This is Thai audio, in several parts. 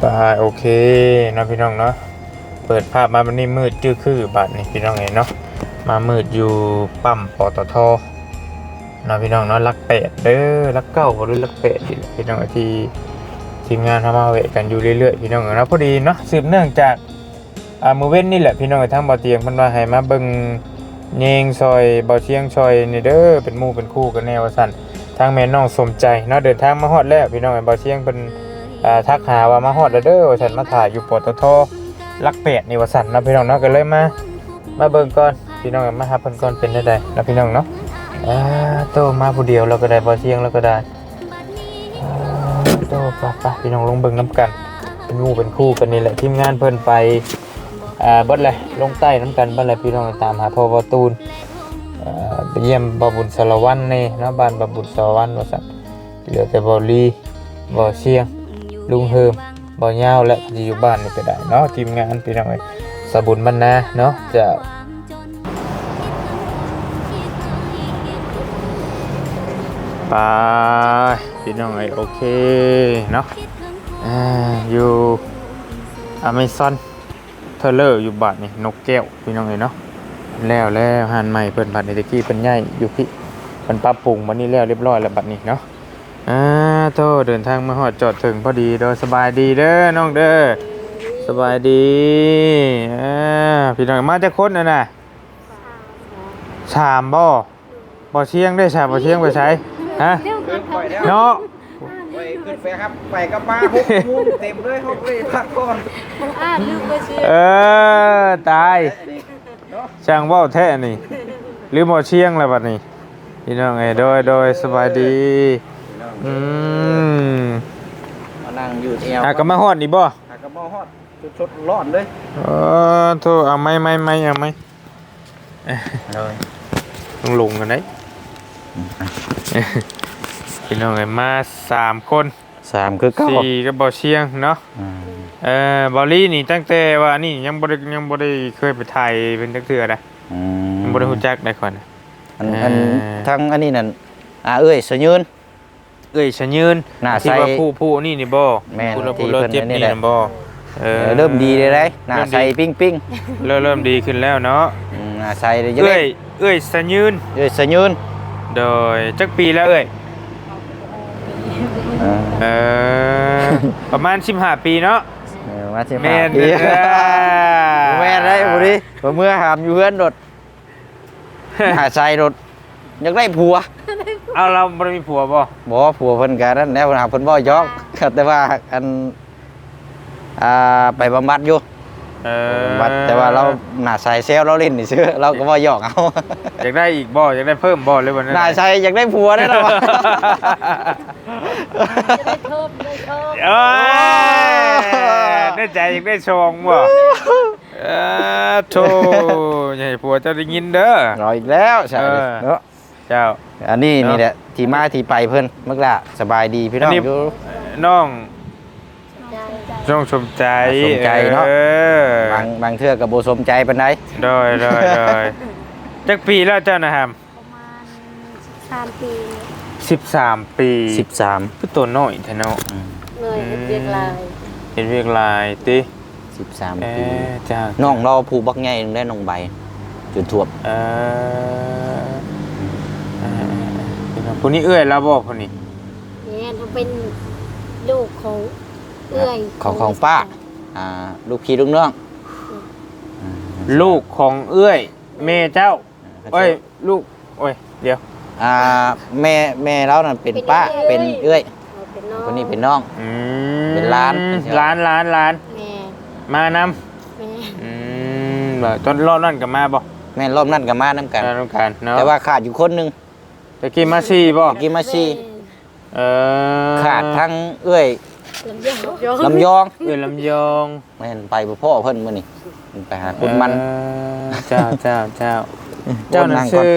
ไปโอเคนะพี่น้องเนาะเปิดภาพมาวันนี้มืดจื้อคือบัดนี่พี่น้องเห็นเนาะมามืดอยู่ปั๊มปตทนะพี่น้องเนาะลักแปดเด้อลักเก้าหรือลักแปดนี่แหละพี่น้องที่ทีมงานทำมาเวกันอยู่เรื่อยๆพี่น้องเนาะพอดีเนาะสืบเนื่องจากอ่ามือเว้นนี่แหละพี่น้องทั้งบ่อเตียงพิ่นว่าให้มาเบิ่งเยงซอยบ่อเชียงซอยนี่เด้อเป็นหมู่เป็นคู่กันแนวว่าซั่นทางแม่น้องสมใจเนาะเดินทางมาฮอดแล้วพี่น้องไอ้บ่อเชียงเพิ่น ทักหาว่ามาฮอดเด้อว่าฉันมาถ่ายอยู่ปตทลักเป็ดนี่ว่าสันเนาะพี่น้องเนาะก็เลยมามาเบิ่งก่อนพี่น้องมาหาเพิ่นก่อนเป็นได้ใดเนาะพี่น้องเนาะอ่าโตมาผู้เดียวเราก็ได้บ่เสียงเราก็ได้โตไปไปพี่น้องลงเบิ่งน้ำกันเป็นหมู่เป็นคู่กันนี่แหละทีมงานเพิ่นไปอ่าบิดเลยลงใต้น้ำกันบิดเลยพี่น้องตามหาพ่อบ่ตูนอ่าไปเยี่ยมบ่บุญสารวัตรนี่เนาะบ้านบ่บุญสารวัตรว่าซั่นเหลือแต่บ่ลีบ่เสียง ลุงเฮิมบ่อยาวและที่อยู่บ้านนี่ก็ได้เนาะทีมงานพี่น้องเอ้ยสบุญบรรณาเนาะจะไปพี่น้องเอ้ยโอเคเนาะอ่าอยู่อเมซอนเทเลอร์อยู่บ้านนี่นกแก้วพี่น้องเอ้ยเนาะแล้วแล้วหันใหม่เพิ่นบัดนี้ตะกี้เพิ่นใหญ่อยู่พี่เพิ่นปรับปรุงบัดนี้แล้วเรียบร้อยแล้วบัดนี้เนาะ โทษเดินทางมาหอดจอดถึงพอดีโดยสบายดีเด้อน้องเด้อสบายดีอ่าพี่น้องมาจากคนน่ะนะสามบ่บ่เชียงได้สามบ่เชียงไปใช้ฮะขึ้นไปแล้วเนาะไปขึ้นไปครับไปกับมาหกโมงเต็มเลยหกเลยพักก่อนอ่าลืมไปชื่อเออตายช่างเว้าแท้นี่หรือบ่เชียงแล้วบัดนี้พี่น้องเอ้ยโดยโดยสบายดี อืมมานั่งอยู่แอวอะก็มาฮอดนี่บ่หากระหม้อฮอดจุดชดร้อนเลยเออโทษเอาไม่ไม่ไม่เอาไม่เลยต้องลงกันได้พี่น้องไงมาสามคนสามคือเก้าสี่ก็บอเชียงเนาะเออบอลลี่นี่ตั้งแต่ว่านี่ยังบ่ได้ยังบ่ได้เคยไปถ่ายเป็นจักเทื่อนะยังบ่ได้รู้จักได้ก่อนนะอันอันเอ่อทั้งอันนี้นั่นอ่าเอ้ยสะยืนเอ้ยชะยืนหน้าที่ใสว่าผู้ผู้นี่นี่บ่แม่นผู้ละที่ผู้ละเพิ่นเจ็บอันนี้นี่แหละนะบ่เออเออเริ่มดีเลยได้หน้าเริ่มดีใสปิ้งปิ้งเริ่มเริ่มดีขึ้นแล้วเนาะอืมหน้าใสเลยจะเอ้ได้ยเอ้ยชะยืน เอ้ยสะยืนโดยจักปีแล้วเอ้ยเออเออ ประมาณ15ปีเนาะเออมาสิแม่นปีเด้อ แม่นได้บุรีบ่เมื่อหามอยู่เฮือนโดดหน้าใสโดดอยากได้ผัว เอาเราบ่ได้มีผัวบ่บ่ผัวเพิ่นก็นั่นแหล้วเพิ่นหาเพิ่นบ่ยอกแต่ว่าอันอ่าไปบำบัดอยู่เออบัดแต่ว่าเราหน้าใสเซลเราเล่นนี่ซื่อเราก็บ่ยอกเอาอยากได้อีกบ่อยากได้เพิ่มบ่หรือว่าหน้าใสอยากได้ผัวได้แล้ววะจะได้เพิ่มได้เพิ่มเอ้ยได้ใจอยากได้ชองบ่เออโธ่อย่าให้ผัวเจ้าได้ยินเด้อรออีกแล้วใช่เออเนาะ เจ้า อันนี้เนาะ นี่แหละที่มาที่ไปเพิ่นเมื่อละสบายดีพี่น้องอันนี้อยู่ น้องใจใจน้องสมใจสมใจเนาะ ออบางบางเทื่อกับโบสมใจปานใดโดยโดยโดยจักปีแล้วเจ้านะฮะประมาณสามปี13ปี13 คือตัวน้อยแท้เนาะเลยเฮ็ดเรียกลายเห็นเวียกลายติ13เอปีอเจ้าน้องเราผู้บักใหญ่ได้น้องใบจุดทวบเออเออเออ คนนี้เอื้อยแล้วบอกคนนี้เนี่ยเขาเป็นลูกของเอื้อยของของป้าอ่าลูกพี่ลูกน้องลูกของเอื้อยแม่เจ้าเอ้ยลูกโอ้ยเดี๋ยวอ่าแม่แม่เรานั่นเป็นป้าเป็นเอื้อยเขาเป็นน้องคนนี้เป็นน้องอืมเป็นร้านร้านร้านร้านแม่มานแม่ำอืมแบบตอนรอบนั่นกับมาบ่แม่รอบนั้นก็มานํกันมาต้องการเนาะแต่ว่าขาดอยู่คนหนึง ตะกี้มาซี่บ่ตะกี้มาซี่เออขาดทั้งเอื้อยลำยองยองลำยองเอื้อยลำยองแม่นไปบ่พ่อเพิ่นมื้อนี้ไปหาคุณมันเออเจ้าเจ้าเจ้าเจ้านั่นชื่อ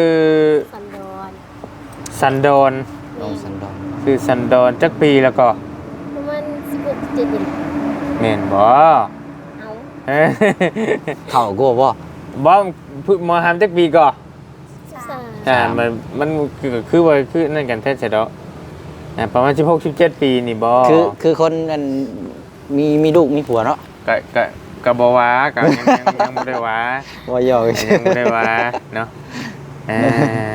สันดอนสันโดนน้องสันดอนคือสันโดนจักปีแล้วก็ประมาณสิบหกเจ็ดเดือนแม่นบ่เอาเอ้ยเฒ่ากูบ่บ่พูดมอหามจักปีก่อสาม อ่ามันมันคือคือว่าคือนั่นกันแท้ๆดอกอ่าประมาณ16 17ปีนี่บ่คือคือคนอันมีมีลูกมีผัวเนาะกะกะกะบ่ว่าก็ยังยังยังบ่ได้ว่าว่าหยอกยังบ่ได้ว่าเนาะเออ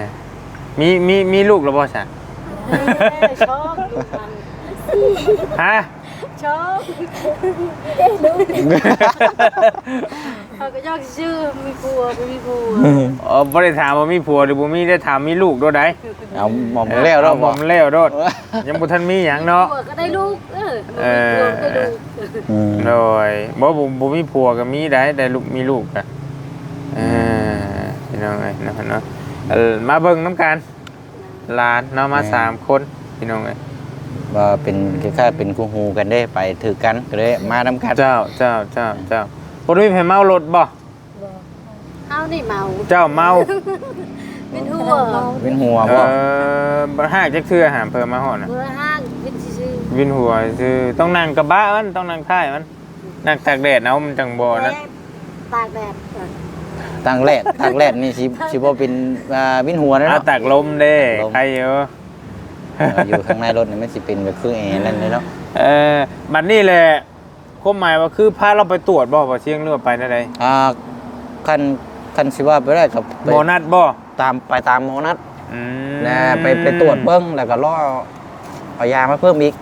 มีมีมีลูกแล้วบ่ซะชอบดูมันฮะชอบ เขาก็ยอกชื่อมีผัวไม่มีผัวอ๋อบ่ได้ถามว่ามีผัวหรือบ่มีได้ถามมีลูกโดดใดเอาหมอมแล้วเราบบออกกมันแล้วโดดยังบ่ทันมีหยังเนาะผัวก็ได้ลูกเออเออผัวก็ได้ลูกอืมโดยบ่บ่บ่มีผัวก็มีได้ได้ลูกมีลูกอะเออพี่น้องเอ้ยเนาะเนาะเออมาเบิ่งน้ำกันหลานเนาะมาสามคนพี่น้องเอ้ยว่าเป็นคล้ายๆเป็นคู่ฮูกันได้ไปถือกันก็เลยมานํกันเจ้าเจ้าเจ้าเจ้า บ่ได้มีไผเมารถบ่เอานี่เมาเจ้าเมา เป็นหัวเป็นหัวเอบ่อบ่หากจักเทื่อหามเพิ่มมาฮอดน่ะ เบอร์ห้างเป็นชื่อวินหัวคือต้องนั่งกระบะมันต้องนั่งท้ายมันนั่งตากแดดเอามันจังบ่นะตากแดดทางแรกทางแรกนี่สิสิบ่เป็นอ่าวินหัวนะเอาเนาะ ตากลมเด้ตากลม ใครเยอะเอออยู่ข้างในรถนี่มันสิเป็นแบบคือแอร์นั่นเลยเนาะเออบัดนี้แหละ ความหมายว่าคือพาเราไปตรวจบ่ว่าเชียงเรือไปได้ใดอ่าคันคันสิว่าไปได้กับไปหมอนัดบ่ตามไปตามหมอนัดอืมนะไปไปตรวจเบิ้งแล้วก็รอเอายามาเพิ่มอีก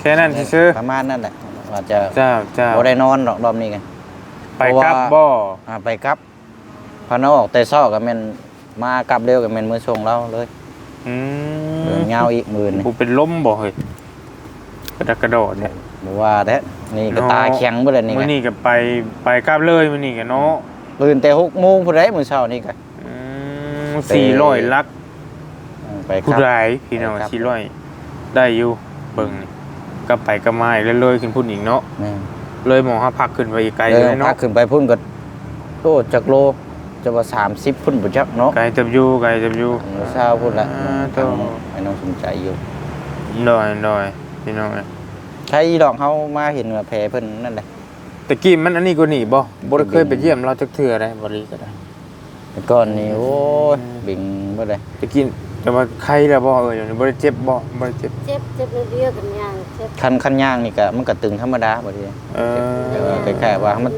แค่นั้นซื่อประมาณนั่นแหละว่าจะๆเจ้าเจ้าบ่ได้นอนหรอกรอบนี้กัน ไปกลับบ่อ่าไปกลับพอนออกแต่ซ้อก็แม่นมากลับเร็วก็แม่นมื้อส่งเราเลยอืเดิมนยาวอีกหมื่นนี่กูเป็นลมบ่เฮ้ยกระดกกระโดดเนี่ย บ่ว่าแท้นี่ก็เนาะตาแข็งเบ่เลยนี่มื้อก็นี้ก็ไปไปกลับเลยมื้อนี้ก็เนาะตื่นแต่6โมงพุ่นเด้มื้อเช้านี่ก็อืม400ลักอืมไปกผู้ลับใดพี่น้องไปครับ400ได้อยู่เบิ่งนี่ก็ไปก็มาอีกเรื่อยๆขึ้นพุ่นอีกเนาะแม่นเลยหมองหาพักขึ้นไปอีกไกลเลเลยยพัเนาะกขึ้นไปพุ่นก็โตจักโลจะว่า30พุ่นบ่จักเนาะไกลจับอยู่ไกลจับอยู่มื้อเช้าพุ่นละอ่าโตให้น้องสนใจอยู่ดอยดอยพี่น้องเอ้ย ใช่ดอกเขามาเห็นว่าแผลเพิ่นนั่นแหละ แต่กี้มันอันนี้ก็หนีบ่บ่ได้เคยไปเยี่ยมเราจักเทื่อได้บ่รีก็ได้แต่ก่อนนี่โอ้ยบิ่งบ่ได้แต่กี้แต่ว่าใครแล้วบ่เอ้ยเดี๋ยวนี้บ่ได้เจ็บบ่บ่ได้เจ็บเจ็บเจ็บเรื่อยๆกันย่างเจ็บคันคันย่างนี่ก็มันก็ตึงธรรมดาบ่ดีเออแต่ว่าคล้ายๆว่ามัน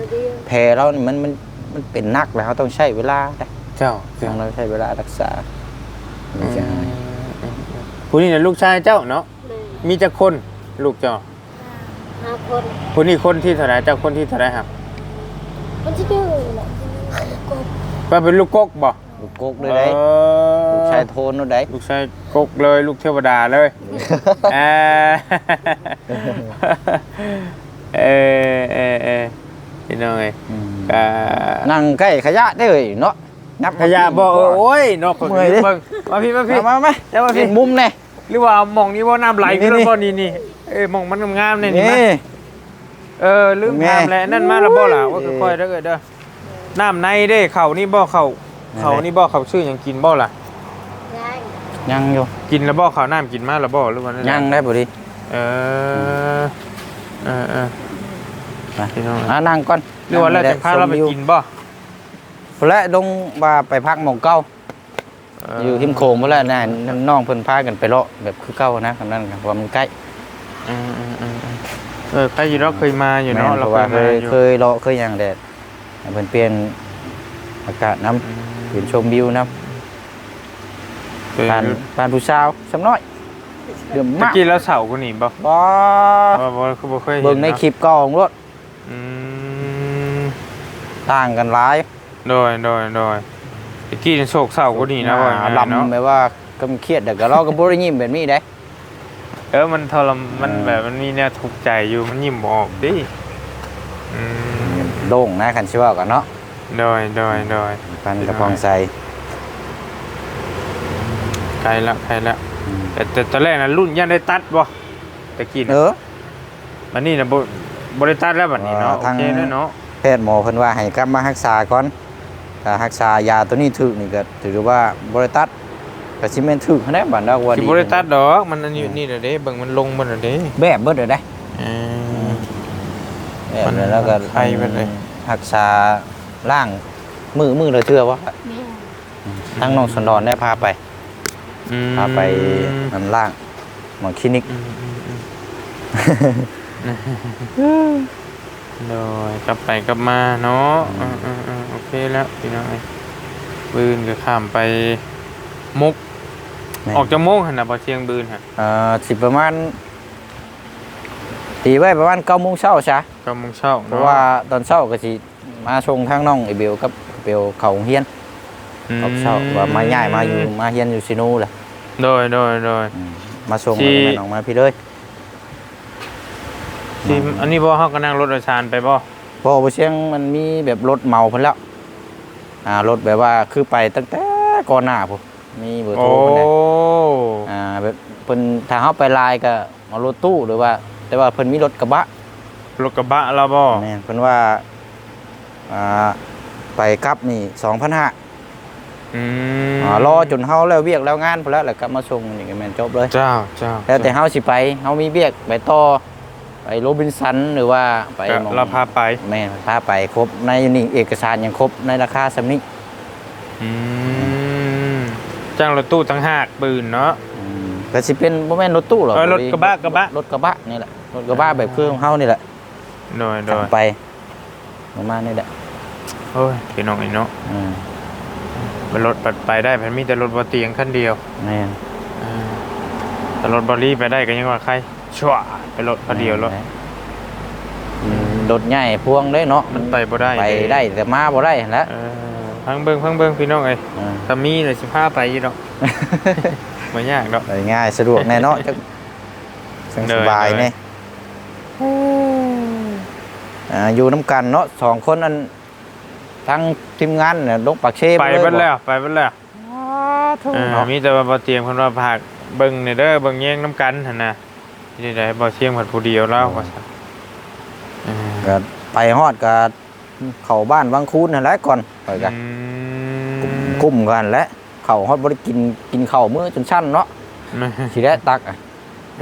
แผลเรานี่มันมันมันเป็นหนักแล้วเขาต้องใช้เวลานะเจ้าต้เจ้าองเราใช้เวลารักษาอืนี่มจะหายผู้นี้น่ะลูกชายเจ้าเนาะมีจักคนลูกเจ้า ห้าคนผู้นี้คนที่เท่าไหร่เจ้าคนที่เท่าไหร่ครับมันจะดื้อแหละกบว่าเป็นลูกกกบ่ลูกกกด้วยได้เออลูกชายโทนด้วยได้ลูกชายกกเลย ลูกเทวดาเลยเออเออเออเออพี่น้องเอ้ยอืมก็นั่งใกล้ขยะได้เลยเนาะนับขยะบ่เออโอ้ยนอกคนเมื่อยดิเบิ่งมาพี่มาพี่มามามาเดี๋ยวมาพี่เห็นมุมแน่หรือว่าหมองนี้ว่าน้ำไหลนี่ขึ้นนี่บ่นี่นี่ เอ้ยหมองมันงามๆนี่นี่นี่มาเออลืมแม่ถามแล้วนั่นมาแล้วบ่ล่ะว่าค่อยๆเด้อเอ้ยเด้อน้ำในเด้เขานี่บ่เขาเขานี่บ่เขาชื่อหยังกินบ่ล่ะย่างยังอยู่กินแล้วบ่เขาน้ำกินมาแล้วบ่หรือว่านั่นยังได้บ่ดีเออเออเออมาพี่น้อง อ่านั่งก่อนหรือว่าแล้วจะพาเราไปกินบ่และลงว่าไปพักหมองเก้าอยู่ทิมโขงพุ่นแหล้วนะน้องเพิ่นพากันไปเลาะแบบคือเก่านะคำนั้นครับว่ามันใกล้ อืมอืมอืมอืมเออใครอยู่เราเคยมาอยู่เนาะแม่เราเพราะเคว่ายเคมายอยู่เคยเลาะเคยอย่างแดดให้เพิ่นเปลี่ยนอากาศน้ำเปลี่ยนชมวิวน้เคยำบ้านบ้านผู้สาวสำน้อยเดือมตะมากกี้แล้วเสากูหนีบ่บ่บ่บ่คือบ่เคยเห็นเบิ่งในเนาะคลิปเก่าของรถอืมต่างกันหลายโดยโดยโดยตะกี้นี่โศกเศร้ากูหนีนะว่าอย่างนั้นลำเนาะแบบว่ากำเครียดแต่ก็เราก็บ่ได้ยิ้มแบบนี้ได้ เออมันทรมมันเออแบบมันมีแนวทุกข์ใจอยู่มันยิ้มบ่ออกดิอืมโด่งนะคันสิว่ากันเนาะโดยโดยโดยปันกระพองใส่ไกลละไกลละแต่แต่ตอนแรกน่ะรุ่นยังได้ตัดบ่ตะกี้เอน่ะอมันนี่น่ะบ่บ่ได้ตัดแล้วบัดนี้เนาะอ่าโอทางเคแล้วเนาะแพทย์หมอเพิ่นว่าให้กลับมารักษาก่อนถ้ารักษายาตัวนี้ถึกนี่ก็ถือว่าบ่ได้ตัด ก็สิแม่นถึกแน่บัดดอกว่าสิดีบ่ได้ตัดดอกมันอันนี้นี่แหละเด้เบิ่งมันลงมันน่ะเด้แบบเบิดเลยได้อืมแบบมันนั้นแล้วก็ไข้เบิดเลย รักษาร่างมือมือละเทื่อว่าแม่ทั้งน้องสนดอนได้พาไป อืมพาไปนำร่างหมอคลินิก อืมอืมอืมโดยกลับไปกลับมาเนาะอ่าๆๆโอเคแล้วพี่น้องเอ้ยบืนก็ข้ามไปมุก แม่น ออกจากโมงหั่นน่ะบ่เชียงบืนฮะเอ่อสิประมาณตีไว้ประมาณเก้าโมงเช้าซะ9โมงเช้าเพราะว่าตอนเช้าก็สิมาชงทางน้องไอเบลกับเบลเขาโรงเฮียนตอนเช้าว่ามาย้ายมาอยู่มาเฮียนอยู่ซิโนูแหละโดยโดยโดย อืมมาส่งที่ แล้วก็แม่น้องมาพี่เลยที่อันนี้บ่เฮาก็นั่งรถโดยสารไปบ่เพราะว่าเชียงมันมีแบบรถเมาเพิ่นแล้วอ่ารถแบบว่าคือไปตั้งแต่ก่อนหน้าพุ่น มีเบอร์โทรโอ้เพิ่นน่ะอ่าแบบเพิ่นถ้าเฮาไปไลน์ก็เอารถตู้หรือว่า แต่ว่าเพิ่นมีรถกระบะรถกระบะเราบ่แม่นเพิ่นว่าอ่าไปกลับนี่2,500อืมอ่ารอจนเฮาแล้วเวียกแล้วงานพุ่นแล้วแล้วก็มาส่งนี่ก็แม่นจบเลย เจ้าเจ้าแล้วแต่เฮาสิไปเฮามีเวียกไปต่อไปโรบินสันหรือว่าไปก็หม้องเราพาไปแม่นพาไปครบในนี่เอกสารยังครบในราคาสำนี้อืม จ้างรถตู้ตั้งหากปืนเนาะ อืมก็สิเป็นบ่แม่นรถตู้หรอกเออรถกระบะกระบะ รถกระบะนี่แหละรถกระบะแบบเครื่องเฮานี่แหละโดยโดขับยไปประมาณนี้แหละโอ้ยพี่น้องไอ้เนาะอืมเป็นรถปัดไปได้มันมีแต่รถบ่เตียงคันเดียวแม่นอ่าแต่รถบอลี่ไปได้ก็ยังว่าใครชั่วไปรถคันเดียวรถอืมรถใหญ่พวงเด้เนาะมันไปบ่ได้ไปได้แต่มาบ่ได้หั่นแหล้ว เออ พังเบิ่งพังเบิ่งพี่น้องเอ้ยอืมถ้ามีเลยสิพาไปอยู่ดอกบ่ยากดอก ไปง่ายสะดวกแน่เนาะจักสเดินบายเดินแน่อ่าอยู่น้ำกันเนาะสองคนนั้นทั้งทีมงานเนี่ยลงปากเชฟไปเบิดแล้วไปเบิดแล้วเออเนาะมีแต่ว่าบ่เตียงเพิ่นว่าพากเบิ่งนี่เด้อเบิ่งแย่งน้ำกันหั่นน่ะที่ได้บ่เชียงผัดผู้เดียวแล้วว่าซั่นเออก็ไปฮอดก็ เข้าบ้านวังคูนนั่นแหละก่อนไปกันอืกุ้มกันแหล้วเข้าฮอดบ่ได้กินกินข้าวมื้อจนชั้นเนาะมสิได้ตักอะ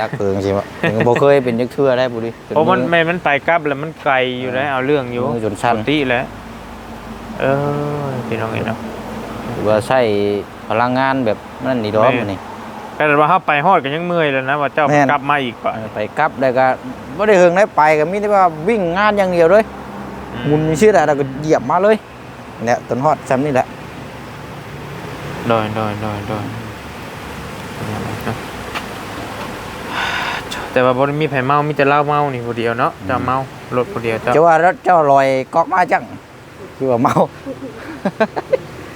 ตักเพิงสิวะถึงบ่เคยเป็นจักเทื่อได้บุดิจโอ้มันอแม่มันไปกลับแล้วมันไกลอยู่แล้วเอาเรื่องอยู่มือจนชั้นปกติแหล้วเออพี่น้องเอ้ยเนาะหรือว่าใช้พลังงานแบบนั่นนี่ดอกแม่มื้อนี่แต่ว่าเฮาไปฮอดก็ยังเมื่อยแล้วนะว่าเจ้าแม่นกลับมาอีกป่ะเออไปกลับแล้วก็บ่ได้เฮิงได้ไปก็มีแต่ว่าวิ่งงานอย่างเดียวเลยห มุนชื่อได้แล้วก็เหยียบมาเลยเนี่ยต้นฮอดซ้ำนี่แหละโดยโดยโดยโดยแต่ว่าบ่ได้มีไผเมามีแต่เหล้าเมานี่ผู้เดียวเนาะเจ้าเมารถผู้เดียวเจ้าจะว่ารถเจ้าลอยกอกมาจังคือว่าเมา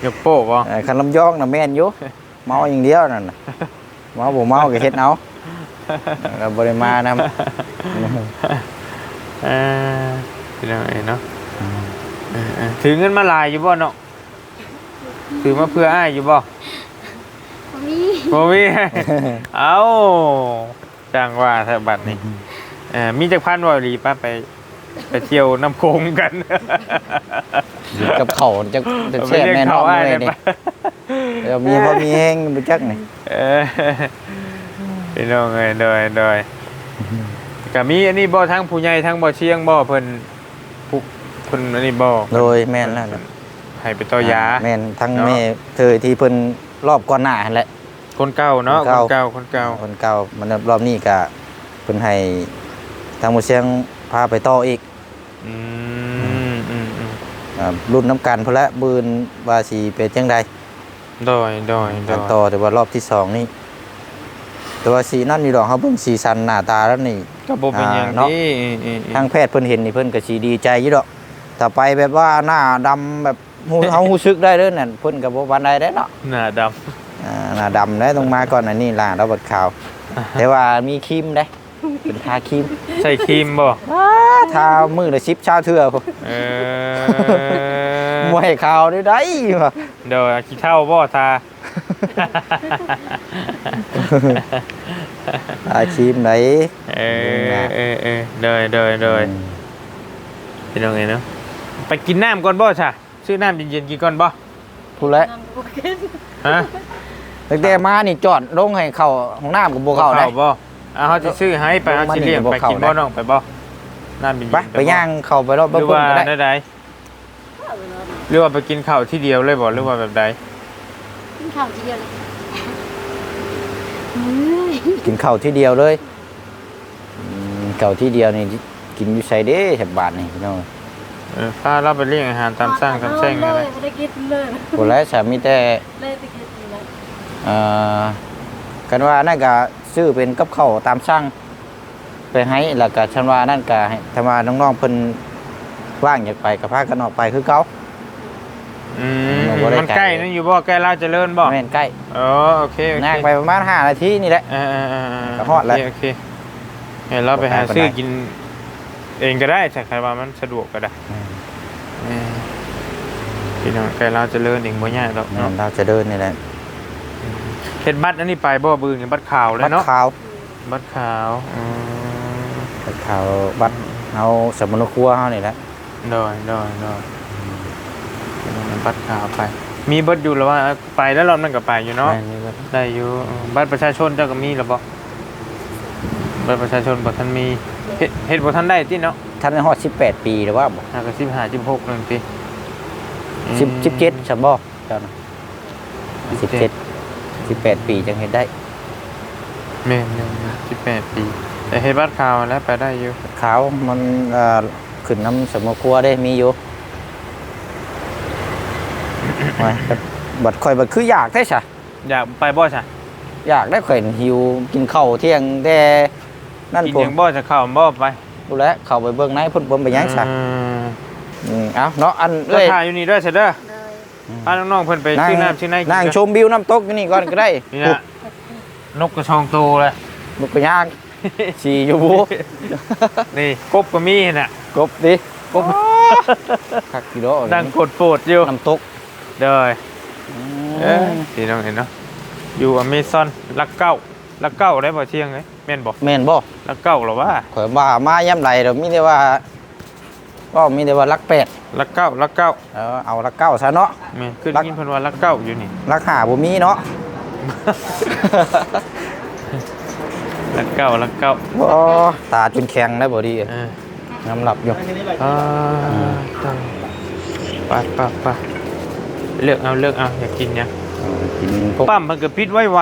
ยกโป้บ่เออคันลำยองน่ะแม่นอยู่เมาอย่างเดียวนั่นน่ะเมาบ่เมาก็เฮ็ดเอาแล้วบ่ได้มานำเออ พี่น้องเอ้ยเนาะเออเออถือเงินมาหลายอยู่บ่เนาะถือมาเพื่ออ้ายอยู่บ่มีบ่มี เอ้าจ้างว่าแท้บัดนี้เออมีจักพันบ่หลีป้าไปไปเที่ยวน้ำโขงกันกับเขาวจะจะแช่แม่นอนไปเลยเรียกนี่เขาอ้ายได้ปะเดี๋ยวมีพอมีแห้งบ่จักนี่เออพี่น้องเอ้ยโดยโดยก็มีอันนี้บ่ทั้งผู้ใหญ่ทั้งบ่เชียงบ่เพิ่นผู้ เพิ่นอันนี้บ่โดยแม่นแล้วนะให้ไปต่อยา แม่นทั้งเนาะ แม่เธอที่เพิ่นรอบก่อนหน้าหั่นแหละ คนเก่าเนาะคคนนเก่าเก่า คนเก่า คนเก่ามันรอบนี้ก็เพิ่นให้ทางหมู่เชียงพาไปต่ออีกอืมอืมอืมอ่ารุ่นน้ำกันพุ่นละบืนว่าสิเป็นจังใดโดยโดยโดกันยต่อแต่ว่ารอบที่สองนี่แต่ว่าสีนั่นนี่ดอกเขาเบิ่งสีสันหน้าตาแล้วนี่ ก็บ่เป็นหยังอ่าเนาะ นี้อืมอืมอืม ทางแพทย์เพิ่นเห็นนี่เพิ่นก็สิดีใจอยู่ดอก แต่ไปแบบว่าหน้าดำแบบฮู้เฮาฮู้สึกได้เด้อนั่นเพิ่นก็บ่ปานใดได้เนาะหน้าดอ่าหน้าดำได้ต้องมาก่อนอันนี้ล่ะเราบัดขาว แต่ว่ามีครีมได้เป็นทาครีมำใส่ครีมบ่ทามือละ10ชาเทื่อพุ่นเออบ่ให้ขาวได้ได้ว่ะเดี๋ยวขี้เท่าบ่ทา ทาครีมไหน เออเออเออโดยโดยโดยพี่น้องเอ้ยเนาะ ไปกินน้ำก่อนบ่ซะซื้อน้ำเย็นๆกินก่อนบ่พูดแล้วฮะตั้งแต่มานี่จอดลงให้เข้าห้องน้ำก็บ่เข้าได้ บ่อะเขาจะซื้อให้ไปลเอางมาสิเลี้ยงนี่บ่ไปเข้ากินบ่ได้น้องไปบ่น้ำเย็นๆไปไปย่างเข้าไปรอบหรือเบิ่งว่าก็ได้ได้ใดหรือว่าไปกินข้าวที่เดียวเลยบ่หรือว่าแบบใดกินข้าวทีเดียวเลยเฮ้ยกินข้าวที่เดียวเลยอืมเก่าที่เดียวนี่กินอยู่ไสเด้แถบบาทนี่พี่น้อง เออพาเราไปเลี้ยงอาหารตามสร้างตามแซงเลอะไรยไม่ได้กินเลยบ่แล้วสามีแต่เลยไปกินเลยเอ่อกันว่านั่นก็ซื้อเป็นกับข้าวตามสั่งไปให้แล้วก็ฉันว่านั่นก็ให้ถ้าว่าน้องๆเพิ่นว่างอยากไปก็พากันออกไปคือเก่า อืมเราบ่ได้มันใกล้นั่นอยู่บ่ใกล้ลาดเจริญบ่แม่นใกล้อ๋อโอเคโอเคนั่งไปประมาณ5นาทีนี่แหละ เออเออเออเออก็ฮอดแล้วโอเคโอเคเห็นเราไปหาบ่ไกลปานใดซื้อกิน เองก็ได้ถ้าใครว่ามันสะดวกก็ได้เออ พี่น้องใกล้ลาดเจริญเองบ่ยากหรอกแม่เนาะนเราจะเดินนี่แหละเฮ็ดบัตรอันนี้ไปบ่บืนบัตรขาวเลยบัตรเนาะขาวบัตรขาวอืมบัตรขาวบัตรเอาสมุนครัวเฮานี่แหละดอยดอยดอยบัตรขาวไป มีเบัตรอยู่แล้วว่าไปแล้วรอบนั้นก็ไปอยู่เนาะ แม่นี่บัตรได้อยู่เออบัตรประชาชนเจ้าก็มีหรือบ่บัตรประชาชนบ่ท่านมีเฮ็ดเฮ็ดบ่ท่านได้ติเนาะท่านได้ฮอด18 ปีหรือว่าบ่ หากสิบห้าสิบหกนั่นติ 10 17ซั่นบ่เจ้านะ17 18ปีจังเฮ็ดได้แม่นสิบแปดปี แต่เฮ็ดบัตรขาวแล้วไปได้อยู่ขาวมันเอ่อขึ้นน้ำสมุนครัวได้มีอยู่ไว้แต่บัดข่อยบัดคืออยากได้ซะอยากไปบ่ซะอยากได้ข่อยหิวกินข้าวเที่ยงแต่นั่นกินผมหยังบ่จะเข้าบ่ไปดูแลวเข้าไปเบิ่งในเพิ่นบ่ไปหยังซะอืม อืมเอ้าเนาะอันก็เอ้ยถ่ายอยู่นี่ด้วยเสยเด้อเลยพาน้องๆเพิ่นไปซื้อน้ำซื้อในกินนั่งกันชมวิวน้ำตกอยู่นี่ก่อนก็ได้นี่นะนกกระชองโตเลยมุกกระย่างสีอยู่บุนี่กบก็มีน่ะกบดิกบคักกิโลดังกดโปรดอยู่น้ำตกเด้ออืเอ้ยมพี่น้องเห็นเนาะอยู่อเมซอนลักเก้าลักเก้าได้บ่เที่ยงเลยแม่นบ่แม่นบ่ลักเก้าเหรอวะข่อยว่ามาย่ำไรเดี๋ยวมีแต่ว่า ก็มีแต่ว่ารักแปดลักเก้าลักเก้าเออเอารักเก้าซะเนาะแม่นขึ้นลักยินเพิ่นว่าลักเก้าอยู่นี่รักหาบ่มีเนาะลักเก้าลักเก้าโอ้ตาจนแข็งแล้วบ่ดีเออน้ำหลับอยู่อ่าต้องไปไปไปเลือกเอาเลือกเอาอยากกินเนี่ยเออกินพวกปั๊มมันก็ปิดไว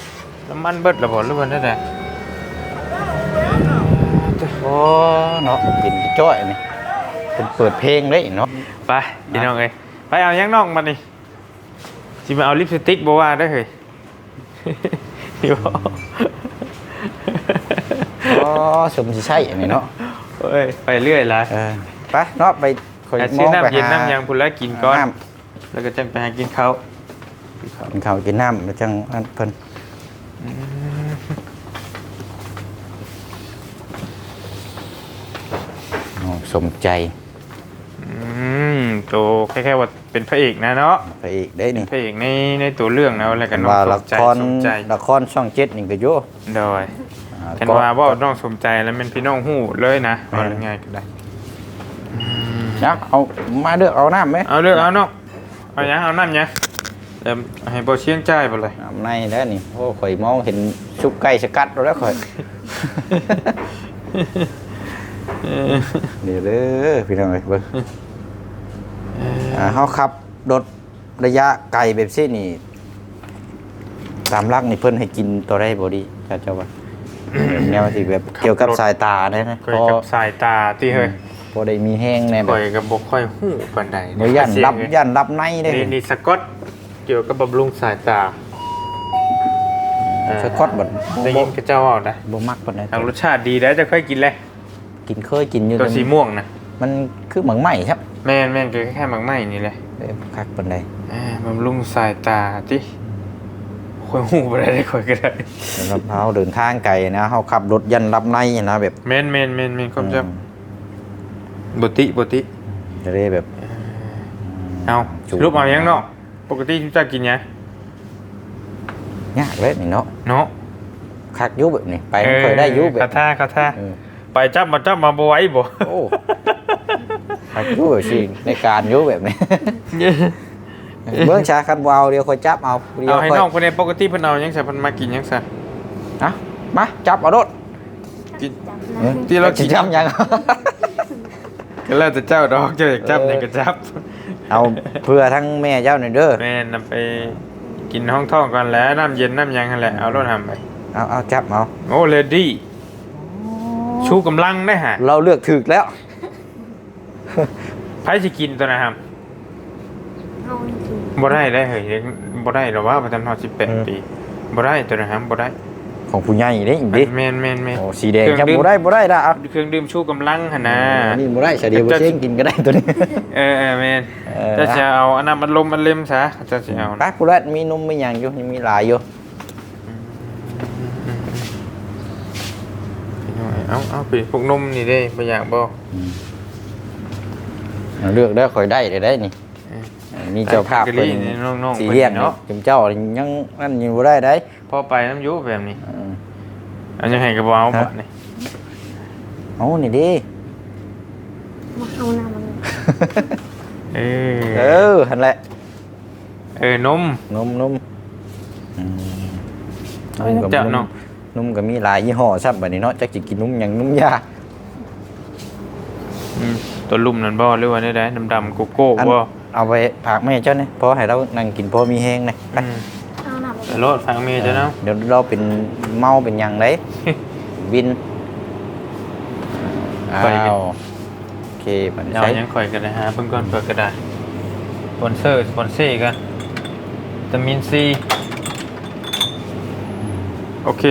ๆน้ำมันเบิดและบ่หรือว่านั่นแหละโอ้เนาะกินจ้อยนี่ เป็นเปิดเพลงเลยเนาะไปพี่น้องเอ้ยไปเอายังน้องมานี่สิมาเอาลิปสติกบ่ว่าได้อเฮ้ยอยู่อ๋อสมสิใช่อันนี้เนาะเอ้ยไปเรื่อยละเออไปเนาะไปคอยแต่มซื้อองไปน้ำเย็นหาน้ำยังพุ่นแล้วกินก่อนน้แล้วก็จังไปหากินข้าวกินข้าวำกินข้าวกินน้ำแล้วจังอันเพิ่นอ๋อสมใจอื มโตแค่ๆว่าเป็นพระเอกนะเนาะไปอีกได้เป็นี่นพระเอกในในตัวเรื่องนะอะไรกันน้องว่าสละมใจครสมใจละครช่องเจ็ดนี่ก็อยู่โดยอ่ากันก็ว่าว่าน้องสมใจแล้วเป็นพี่น้องหู้เลยนะแม่เอาง่ายๆก็ได้อืมนะเอามาเลือกเอาน้ำไหมเอาเลือกเอาเนาะเอายังเอานั่นยังเดี๋ยวให้บ่เชียงใจายไปเลย น้ำในแล้วนี่โอ้ข่อยมองเห็นชุบไก่สกัดแล้วแล้วข่อยเดี๋ยวเด้อพี่น้องเอ้ยเบิ่ง อ่าเฮาขับรถระยะไกลแบบซี่นี่ ตามรักนี่เพิ่นให้กินตัวได้บ่ดีจ้าเจ้าว่าแบบแนวที่แบบเกี่ยวกับสายตาได้นะค่อยพอกับสายตาที่เฮ้ยพอได้มีแห้งแน่แบค่บอยกับบ่ค่อยหู้ปานใดบ่ย่านรับเสีงย่านรับในได้นี่นี่สกอตเกี่ยวกับบำรุงสายตาสกอตบัดได้บ่ยินกับเจ้าเอานะบ่มักปานใดทางรสชาติดีได้จะค่อยกินเลยกินเคยกินอยู่ตัวแต่สีม่วงนะมันคือหมังไหม้ครับ แม่นแม่นคือแค่หมักไหม้นี่แหละเอ้ยคักปานใดอ่าบำรุงสายตาที่ค่อยหูไปได้ค่อยก็ได้สำหรับเฮาเดินทางไกลนะเฮาขับรถยันรับในนะแบบแม่นแม่นแม่นแม่นความจอืมำบุติบุติจะได้แบบเอาจูบรูปเอายังเนาะปกติทุกจะกินยังยากเลยนี่เนาะเนาะคักอยุแบบนี้ไปมันเคยได้อยุแบบคาท่าคาท่าเออไปจับมาจับมาบ่ไหว้บ่โอ้ คักอยุแบบสิในการอยุแบบนี้ เบื้องชาคันบ่เอาเดียวคอยจับเอาเดียเอาวให้ค่อยน้องคนนี้ปกติเพิ่นเอายังใส่เพิ่นมากินยังซะอะมาจับเอาโดดกินออที่เรากินจับยัง ก็แล้วแต่เจ้าดอกเจ้าอยากจับเออเนี่ยก็จับเอาเพื่อทั้งแม่เจ้าหน่อยเด้อแม่นำไปกินห้องท่องก่อนแล้วน้ำเย็นน้ำยังนั่นแหละเอารถทำไปเอาเอาจับเอาโอ้เลดี้สชูกำลังได้ฮะเราเลือกถึกแล้ว ไผสิกินตัวนะครับเฮานี่คือบ่ได้ได้เฮ้ยบ่ได้หรอกว่าประจำทอด18ปีบ่ได้ตัวนะครับบ่ได้ของผู้ใหญ่เด้อีกดิแม่นแม่นแม่นโอ้สีแดงครับบ่ได้บ่ได้ละเอาเครื่องดื่มชูกำลังหั่นนะอันนี่บ่ได้เฉลียวบ่เช่งกินก็ได้ตัวนี้เออเออแม่นเออจะจะเอาอันนั้นมันลมมันเล็มซะจะสิเอาปักผู้รัดมีนมมีหยังอยู่ยังมีหลายอยู่เอาเอาไปพวกนมนี่เด้บ่อยากบ่ เอาเลือกได้ค่อยได้ได้ได้นี่เออมีเจ้าภาพไอ้เป็นกะลี่นี่น้องๆสีเรียกเพิ่นเนาะเนาะจุมเจ้ายังนั่นยังบ่ได้ได้พอไปน้ำอยุแบบนี้เอออันยังให้กระเป๋าบ่นี่เอานี่ดิมาเฮานามันเอเอออหั่นแหละเออนมนมนมอืมเออเจ้าเนาะนมก็มีหลายยี่ห้อซับบัดนี้เนาะจักสิกินนมหยังนมยาอืม ตัวลุ่มนั่นบ่หรือว่าได้ได้ดำๆโกโก้อันบ่เอาไปฝากแม่เจ้านี่พอให้เรานั่งกินพอมีแฮงนะไปอืมเฮานามันไปโลดฟังเมียจ้ะเนาะเดี๋ยวเราเป็นเมาเป็นหยังได้วินอ้าไปกันวโอเคบัดนี้เอาใช้ยังข่อยกันนะฮะเพิ่งก่อนเปิดกระดาษสปอนเซอร์สปอนเซอร์กันวิตามินซีโอเค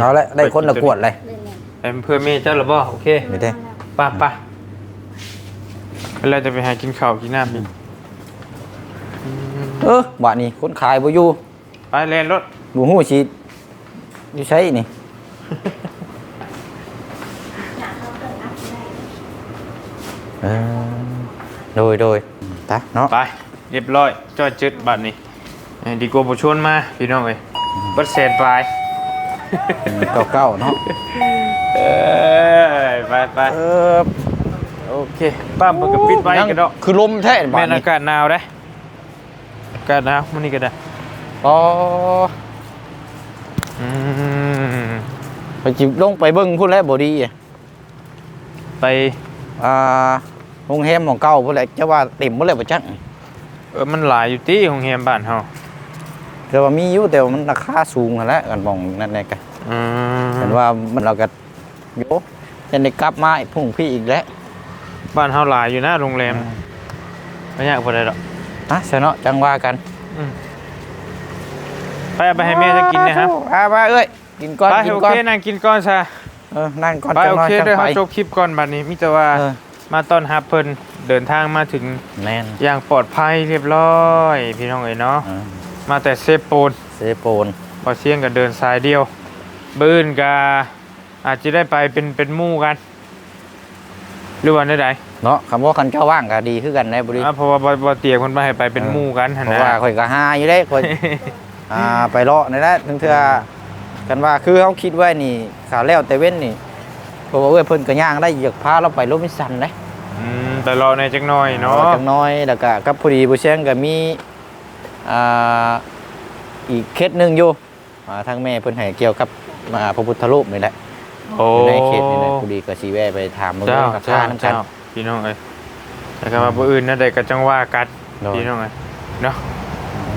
เอาละได้คนละกวดเลย เล่นแล้วเป็นเพื่อเมียเจ้าหรือบ่โอเค ไม่ได้ป่ะป่ะ เราจะไปหากินข้าวกินน้ำอีกเออบัดนี้คนขายบ่อยู่ไปเล่นรถบ่ฮู้สิอยู่ใช้นี่ เออโดยโดยตะเนาะไป เรียบร้อยจอดจึดบัตรนี้เอ้ยดีกว่าผู้ชวนมาพี่น้องเอ้ยบัดเศษปลาย เก่าๆเนาะ เอ้ยไปไป เออ โอเคป้ามันก็ปิดไว้กันเนาะคือลมแท้บัแม่ดนนี้อากาศหนาวได้อากาศหนาวมันนี่ก็ได้อ๋ออืมไปจิบลงไปเบิ่งพุ่นแล้วบ่ดีอะไปอ่าโรงแรมของเก่าพุ่นแหละจะว่าเต็มบ่แล้วบ่จักเออมันหลายอยู่ที่โรงแรมบ้านเฮาแต่ว่ามีอยู่แต่ว่ามันราคาสูงหั่นแหละกันมองนั่นแหละกันอืมเห็นว่ามันเราก็โยจะได้กลับมาอีกพุ่งพี่อีกแล้ว บ้านเฮาหลายอยู่นะโรงแรมไม่ยากบ่ได้ดอกนะเสยเนาะจังว่ากันไปเอาไปให้แม่จะกินนะครับอ่าไปเอ้ยกินก่อนไปกินโอก่อนเคนั่งกินก่อนซะเออนั่งก่อนไปจังโอน้อยเคจังเด้อไปเฮาจบคลิปก่อนบัดนี้มิแต่ว่าเออมาต้อนรับเพิ่นเดินทางมาถึงแน่นอย่างปลอดภัยเรียบร้อย พี่น้องเอ๋ยเนาะเออมาแต่เซฟโปน เซโปนพอเสียงก็เดินสายเดียว บื้นกาอาจจะได้ไปเป็นเป็นหมู่กัน หรือว่าได้ใดเนาะคำว่าคันเจ้าว่างก็ดีคือกันนะบุรีอะเพราะว่าบ่บ่เตียงคนมาให้ไปเป็นหมู่กันหั่นเพราะนะว่าข่อยก็หาอยู่ได้ข่อย อ่าไปเลาะนี่แหละถึงเทื่อกันว่าคือเขาคิดไว้นี่ขาแล้วแต่เว้นนี่เพราะว่าเอ้ยเพิ่นก็ย่างได้อยากพาเราไปโรบินสันเลยอืมแต่รอในอยจักหน่อยเนาะจังน้อยแล้วก็กับพอดีผู้เชียงก็มีอ่าอีกเคสหนึงอยู่อ่าทางแม่เพิ่นให้เกี่ยวกับอ่าพระพุทธรูปนี่แหละ โอ้อยู่ในเขตนี่แหละพอดีก็สิแวะไปถามมึงเจ้ากับเจ้าท่านำกัน เจ้าพี่น้องเอ้ยแต่ก็ว่าบ่อื่นนั่นใดก็จังว่ากันโดย พี่น้องเอ้ยเนาะ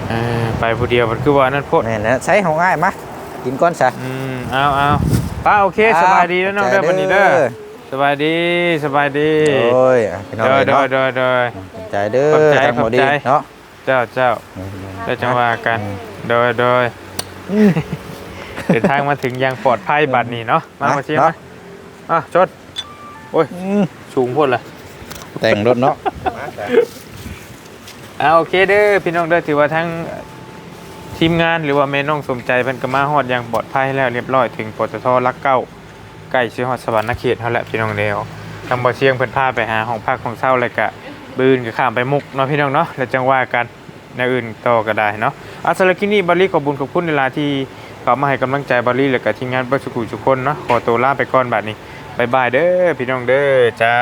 เออไปผู้เดียวมันคือว่านั่นโพดแม่นแล้วใช้ของง่ายมากินก้อนซะอืมเอาเอาป้าโอเคสบายดีแล้วน้องเด้อวันนี้เด้อสบายดีสบายดีโอ้ยอะพี่น้องเด้อเอ้ยเด้อเนาะเด้อเด้อใจเด้อขอบใจทางบ่ดีขอบใจ เนาะ เจ้าเจ้า ได้จังว่ากัน โดยโดย เดินทางมาถึงยังปลอดภัยบัดนี้เนาะมามาเชียร์เนาะมาอะจดโอ้ยอืมสูงพ้นเลยแต่งรถเนาะอ่าโอเคเด้อพี่น้องเด้อถือว่าทั้งทีมงานหรือว่าแม่น้องสมใจเพิ่นก็มาฮอดอย่างปลอดภัยแล้วเรียบร้อยถึงปตทรักเก้าใกล้สิฮอดสวรรค์เขตเฮาแล้วพี่น้องเดียวทางบ่เชียงเพิ่นพาไปหาห้องพักของเช่าแล้วก็บืนก็ข้ามไปมุกเนาะพี่น้องเนาะแล้วจังว่ากันในอื่นต่อก็ได้เนาะอาสำหรับคลิปนี้บาลีขอบคุญขอบคุณเวลาที่ เขามาให้กำลังใจบาลีและกับทีมงานเบ่สุขุทุกคนเนาะขอตัวลาไปก่อนบัดนี้บายบายเด้อพี่น้องเด้อเจ้า